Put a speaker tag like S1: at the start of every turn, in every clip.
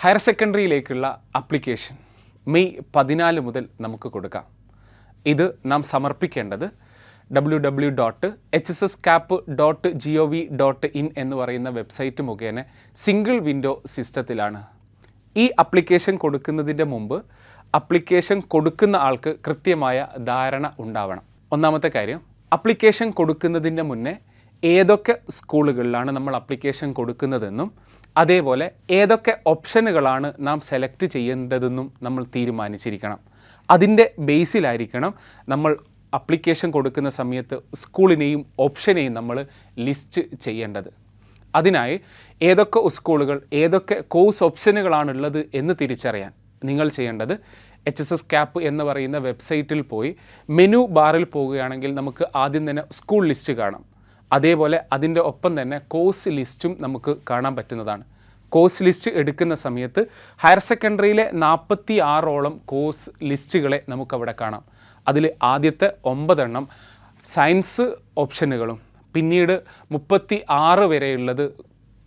S1: Higher സെക്കൻഡറിയിലേക്കുള്ള application May പതിനാല് മുതൽ നമുക്ക് കൊടുക്കാം. ഇത് നാം സമർപ്പിക്കേണ്ടത് W W dot H S S cap dot G O V dot in എന്ന് പറയുന്ന വെബ്സൈറ്റ് മുഖേന സിംഗിൾ വിൻഡോ സിസ്റ്റത്തിലാണ് ഈ അപ്ലിക്കേഷൻ കൊടുക്കുന്നതിന്റെ മുമ്പ് അപ്ലിക്കേഷൻ കൊടുക്കുന്ന ആൾക്ക് കൃത്യമായ ധാരണ ഉണ്ടാവണം. ഒന്നാമത്തെ കാര്യം അപ്ലിക്കേഷൻ കൊടുക്കുന്നതിന്റെ മുന്നേ ഏതൊക്കെ സ്കൂളുകളിലാണ് നമ്മൾ അപ്ലിക്കേഷൻ കൊടുക്കുന്നതെന്നും അതേപോലെ ഏതൊക്കെ ഓപ്ഷനുകളാണ് നാം സെലക്ട് ചെയ്യേണ്ടതെന്നും നമ്മൾ തീരുമാനിച്ചിരിക്കണം. അതിന്റെ ബേസിലായിരിക്കണം നമ്മൾ അപ്ലിക്കേഷൻ കൊടുക്കുന്ന സമയത്ത് സ്കൂളിനെയും ഓപ്ഷനെയും നമ്മൾ ലിസ്റ്റ് ചെയ്യേണ്ടത്. അതിനായി ഏതൊക്കെ സ്കൂളുകൾ ഏതൊക്കെ കോഴ്സ് ഓപ്ഷനുകളാണുള്ളത് എന്ന് തിരിച്ചറിയാൻ നിങ്ങൾ ചെയ്യേണ്ടത് എച്ച് എസ് എസ് ക്യാപ്പ് എന്ന് പറയുന്ന വെബ്സൈറ്റിൽ പോയി മെനു ബാറിൽ പോവുകയാണെങ്കിൽ നമുക്ക് ആദ്യം തന്നെ സ്കൂൾ ലിസ്റ്റ് കാണാം. അതേപോലെ അതിന്റെ ഒപ്പം തന്നെ കോഴ്സ് ലിസ്റ്റും നമുക്ക് കാണാൻ പറ്റുന്നതാണ്. കോഴ്സ് ലിസ്റ്റ് എടുക്കുന്ന സമയത്ത് ഹയർ സെക്കൻഡറിയിലെ നാൽപ്പത്തി ആറോളം കോഴ്സ് ലിസ്റ്റുകളെ നമുക്കവിടെ കാണാം. അതിൽ ആദ്യത്തെ ഒമ്പതെണ്ണം സയൻസ് ഓപ്ഷനുകളും പിന്നീട് മുപ്പത്തി ആറ് വരെയുള്ളത്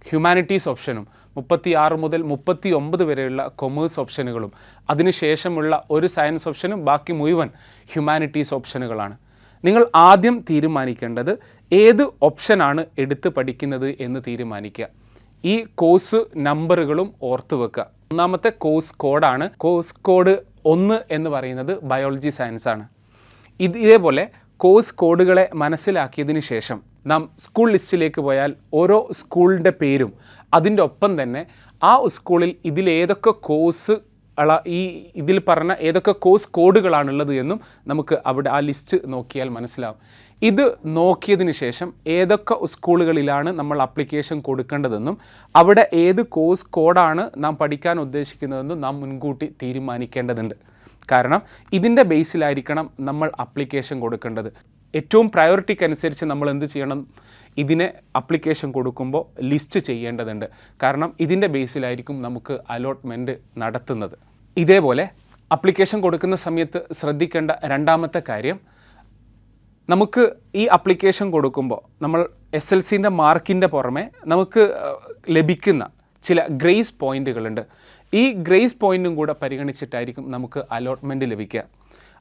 S1: ഹ്യൂമാനിറ്റീസ് ഓപ്ഷനും മുപ്പത്തി ആറ് മുതൽ മുപ്പത്തി ഒമ്പത് വരെയുള്ള കൊമേഴ്സ് ഓപ്ഷനുകളും അതിനുശേഷമുള്ള ഒരു സയൻസ് ഓപ്ഷനും ബാക്കി മുഴുവൻ ഹ്യൂമാനിറ്റീസ് ഓപ്ഷനുകളാണ് നിങ്ങൾ ആദ്യം തീരുമാനിക്കേണ്ടത് ഏത് ഓപ്ഷനാണ് എടുത്ത് പഠിക്കുന്നത് എന്ന് തീരുമാനിക്കുക. ഈ കോഴ്സ് നമ്പറുകളും ഓർത്ത് വെക്കുക. ഒന്നാമത്തെ കോഴ്സ് കോഡാണ്. കോഴ്സ് കോഡ് ഒന്ന് എന്ന് പറയുന്നത് ബയോളജി സയൻസ് ആണ്. ഇത് ഇതേപോലെ കോഴ്സ് കോഡുകളെ മനസ്സിലാക്കിയതിന് ശേഷം നാം സ്കൂൾ ലിസ്റ്റിലേക്ക് പോയാൽ ഓരോ സ്കൂളിന്റെ പേരും അതിന്റെ ഒപ്പം തന്നെ ആ സ്കൂളിൽ ഇതിലേതൊക്കെ കോഴ്സ് അള ഈ ഇതിൽ പറഞ്ഞ ഏതൊക്കെ കോഴ്സ് കോഡുകളാണുള്ളത് എന്നും നമുക്ക് അവിടെ ആ ലിസ്റ്റ് നോക്കിയാൽ മനസ്സിലാവും. ഇത് നോക്കിയതിന് ശേഷം ഏതൊക്കെ സ്കൂളുകളിലാണ് നമ്മൾ അപ്ലിക്കേഷൻ കൊടുക്കേണ്ടതെന്നും അവിടെ ഏത് കോഴ്സ് കോഡാണ് നാം പഠിക്കാൻ ഉദ്ദേശിക്കുന്നതെന്നും നാം മുൻകൂട്ടി തീരുമാനിക്കേണ്ടതുണ്ട്. കാരണം ഇതിന്റെ ബേസിലായിരിക്കണം നമ്മൾ അപ്ലിക്കേഷൻ കൊടുക്കേണ്ടത്. ഏറ്റവും പ്രയോറിറ്റിക്ക് അനുസരിച്ച് നമ്മൾ എന്ത് ചെയ്യണം? ഇതിനെ അപ്ലിക്കേഷൻ കൊടുക്കുമ്പോൾ ലിസ്റ്റ് ചെയ്യേണ്ടതുണ്ട്. കാരണം ഇതിന്റെ ബേസിലായിരിക്കും നമുക്ക് അലോട്ട്മെന്റ് നടത്തുന്നത്. ഇതേപോലെ അപ്ലിക്കേഷൻ കൊടുക്കുന്ന സമയത്ത് ശ്രദ്ധിക്കേണ്ട രണ്ടാമത്തെ കാര്യം നമുക്ക് ഈ അപ്ലിക്കേഷൻ കൊടുക്കുമ്പോൾ നമ്മൾ എസ് എൽ സിന്റെ മാർക്കിന്റെ പുറമെ നമുക്ക് ലഭിക്കുന്ന ചില ഗ്രേസ് പോയിന്റുകളുണ്ട് ഈ ഗ്രേസ് പോയിന്റും കൂടെ പരിഗണിച്ചിട്ടായിരിക്കും നമുക്ക് അലോട്ട്മെന്റ് ലഭിക്കുക.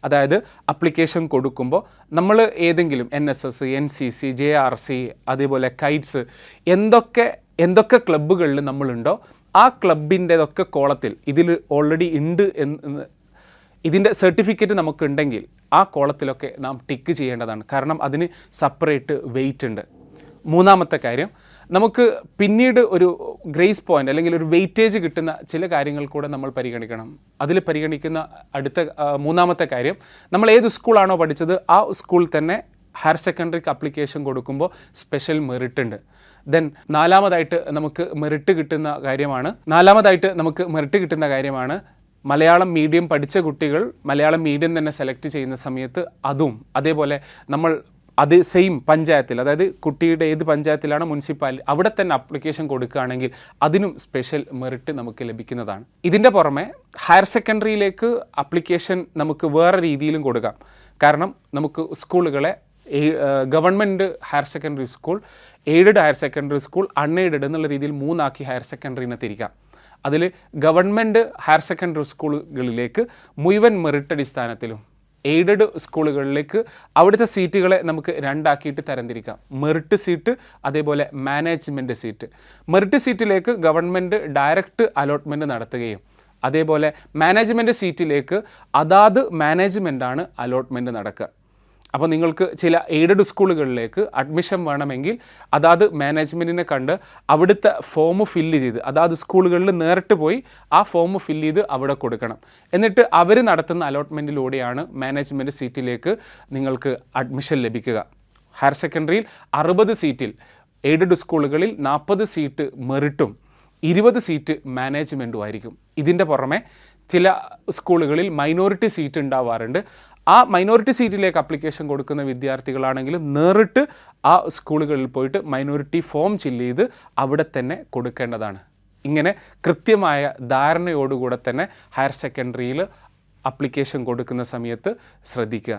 S1: അതായത് അപ്ലിക്കേഷൻ കൊടുക്കുമ്പോൾ നമ്മൾ ഏതെങ്കിലും N S S N C C J R C അതേപോലെ കൈറ്റ്സ് എന്തൊക്കെ എന്തൊക്കെ ക്ലബ്ബുകളിൽ നമ്മളുണ്ടോ ആ ക്ലബിന്റെതൊക്കെ കോളത്തിൽ ഇതിൽ ഓൾറെഡി ഉണ്ട് എന്ന് ഇതിന്റെ സർട്ടിഫിക്കറ്റ് നമുക്കുണ്ടെങ്കിൽ ആ കോളത്തിലൊക്കെ നാം ടിക്ക് ചെയ്യേണ്ടതാണ്. കാരണം അതിന് സെപ്പറേറ്റ് വെയിറ്റ് ഉണ്ട്. മൂന്നാമത്തെ കാര്യം നമുക്ക് പിന്നീട് ഒരു ഗ്രേസ് പോയിന്റ് അല്ലെങ്കിൽ ഒരു വെയിറ്റേജ് കിട്ടുന്ന ചില കാര്യങ്ങൾ കൂടെ നമ്മൾ പരിഗണിക്കണം. അതിൽ പരിഗണിക്കുന്ന അടുത്ത മൂന്നാമത്തെ കാര്യം നമ്മൾ ഏത് സ്കൂളാണോ പഠിച്ചത് ആ സ്കൂളിൽ തന്നെ ഹയർ സെക്കൻഡറിക്ക് അപ്ലിക്കേഷൻ കൊടുക്കുമ്പോൾ സ്പെഷ്യൽ മെറിറ്റ് ഉണ്ട്. ദെൻ നാലാമതായിട്ട് നമുക്ക് മെറിറ്റ് കിട്ടുന്ന കാര്യമാണ്. നാലാമതായിട്ട് നമുക്ക് മെറിറ്റ് കിട്ടുന്ന കാര്യമാണ് മലയാളം മീഡിയം പഠിച്ച കുട്ടികൾ മലയാളം മീഡിയം തന്നെ സെലക്ട് ചെയ്യുന്ന സമയത്ത് അതും. അതേപോലെ നമ്മൾ അത് സെയിം പഞ്ചായത്തിൽ അതായത് കുട്ടിയുടെ ഏത് പഞ്ചായത്തിലാണ് മുനിസിപ്പാലിറ്റി അവിടെ തന്നെ അപ്ലിക്കേഷൻ കൊടുക്കുകയാണെങ്കിൽ അതിനും സ്പെഷ്യൽ മെറിറ്റ് നമുക്ക് ലഭിക്കുന്നതാണ്. ഇതിന്റെ പുറമെ ഹയർ സെക്കൻഡറിയിലേക്ക് അപ്ലിക്കേഷൻ നമുക്ക് വേറെ രീതിയിലും കൊടുക്കാം. കാരണം നമുക്ക് സ്കൂളുകളെ government higher secondary school aided higher secondary school unaided എന്നുള്ള രീതിയിൽ മൂന്നാക്കി ഹയർ സെക്കൻഡറിനെ തിരിക്കാം. അതിൽ ഗവൺമെന്റ് ഹയർ സെക്കൻഡറി സ്കൂളുകളിലേക്ക് മുഴുവൻ മെറിറ്റ് അടിസ്ഥാനത്തിലും എയ്ഡഡ് സ്കൂളുകളിലേക്ക് അവിടുത്തെ സീറ്റുകളെ നമുക്ക് രണ്ടാക്കിയിട്ട് തരംതിരിക്കാം. മെറിറ്റ് സീറ്റ് അതേപോലെ മാനേജ്മെന്റ് സീറ്റ്. മെറിറ്റ് സീറ്റിലേക്ക് ഗവൺമെന്റ് ഡയറക്റ്റ് അലോട്ട്മെന്റ് നടത്തുകയും അതേപോലെ മാനേജ്മെന്റ് സീറ്റിലേക്ക് അതാത് മാനേജ്മെന്റാണ് അലോട്ട്മെന്റ് നടക്കുക. അപ്പോൾ നിങ്ങൾക്ക് ചില എയ്ഡഡ് സ്കൂളുകളിലേക്ക് അഡ്മിഷൻ വേണമെങ്കിൽ അതാത് മാനേജ്മെന്റിനെ കണ്ട് അവിടുത്തെ ഫോം ഫില്ല് ചെയ്ത് അതാത് സ്കൂളുകളിൽ നേരിട്ട് പോയി ആ ഫോം ഫില്ല് ചെയ്ത് അവിടെ കൊടുക്കണം. എന്നിട്ട് അവർ നടത്തുന്ന അലോട്ട്മെന്റിലൂടെയാണ് മാനേജ്മെന്റ് സീറ്റിലേക്ക് നിങ്ങൾക്ക് അഡ്മിഷൻ ലഭിക്കുക. ഹയർ സെക്കൻഡറിയിൽ അറുപത് സീറ്റിൽ എയ്ഡഡ് സ്കൂളുകളിൽ നാൽപ്പത് സീറ്റ് മെറിട്ടും ഇരുപത് സീറ്റ് മാനേജ്മെന്റും ആയിരിക്കും. ഇതിന്റെ പുറമെ ചില സ്കൂളുകളിൽ മൈനോറിറ്റി സീറ്റ് ഉണ്ടാവാറുണ്ട്. ആ മൈനോറിറ്റി സീറ്റിലേക്ക് അപ്ലിക്കേഷൻ കൊടുക്കുന്ന വിദ്യാർത്ഥികളാണെങ്കിലും നേരിട്ട് ആ സ്കൂളുകളിൽ പോയിട്ട് മൈനോറിറ്റി ഫോം ചില്ല് ചെയ്ത് അവിടെ തന്നെ കൊടുക്കേണ്ടതാണ്. ഇങ്ങനെ കൃത്യമായ ധാരണയോടുകൂടെ തന്നെ ഹയർ സെക്കൻഡറിയിൽ അപ്ലിക്കേഷൻ കൊടുക്കുന്ന സമയത്ത് ശ്രദ്ധിക്കുക.